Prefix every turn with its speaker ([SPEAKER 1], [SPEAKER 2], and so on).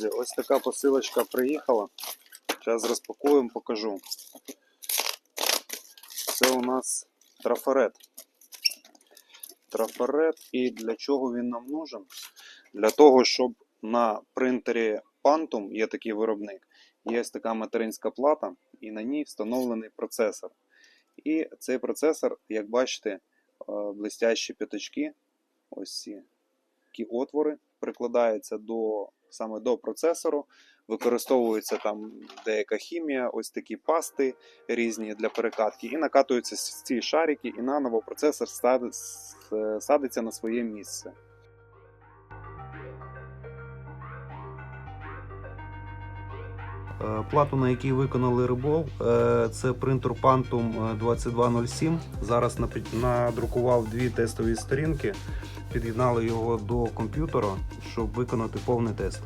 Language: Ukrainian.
[SPEAKER 1] друзі, ось така посилочка приїхала. Зараз розпакуємо, покажу. Це у нас трафарет. Трафарет. І для чого він нам нужен? Для того, щоб на принтері Phantom, є такий виробник, є така материнська плата, і на ній встановлений процесор. І цей процесор, як бачите, е, блестящі п'ятачки, ось ці такі отвори прикладаються до саме до процесору. Використовується там деяка хімія, ось такі пасти різні для перекатки, і накатуються ці шарики, і наново процесор садиться на своє місце. Плату, на якій виконали рибол, е, це принтер Pantum 2207. Зараз напі- надрукував дві тестові сторінки, під'єднали його до комп'ютера, щоб виконати повний тест.